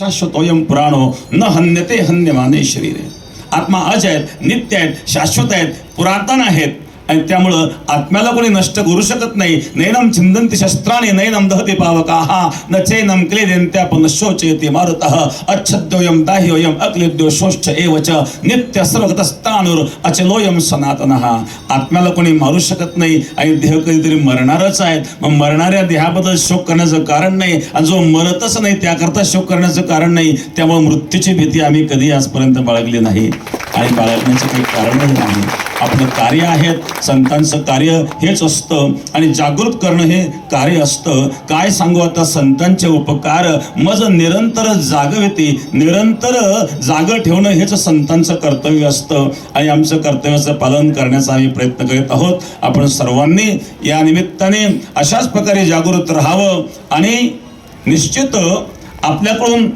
शाश्वतोयम पुराणो न हन्यते हन्यमाने शरीरे. आत्मा अज आहेत नित्य आहेत शाश्वत आहेत पुरातन आहेत. आणि त्यामुळं आत्म्याला कोणी नष्ट करू शकत नाही. नैनम छिंदंती शस्त्राने नैनम दहते पावकाहा न चैनम क्लेदेंत्या पण शोचयते मारुतः। अच्छद्योयम दाह्योयम अक्लिद्यो शोष्ठ एवच नित्य सर्वगतस्तानुर अचलोयम हा आत्म्याला कोणी मारू शकत नाही. आणि देह कधीतरी मरणारच आहेत. मग मरणाऱ्या देहाबद्दल शोक करण्याचं कारण नाही. आणि जो मरतच नाही त्याकरता शोक करण्याचं कारण नाही. त्यामुळे मृत्यूची भीती आम्ही कधी आजपर्यंत बाळगली नाही. आणि बाळगण्याचं काही कारणही नाही. आपलं कार्य आहेत संतांचं कार्य हेच असतं. आणि जागृत करणं हे कार्य असतं. काय सांगू आता संतांचे उपकार? मज निरंतर जागविते. निरंतर जाग ठेवणं हेच संतांचं कर्तव्य असतं. आणि आमचं कर्तव्याचं पालन करण्याचा आम्ही प्रयत्न करीत आहोत. आपण सर्वांनी या निमित्ताने अशाच प्रकारे जागृत राहावं. आणि निश्चित आपल्याकडून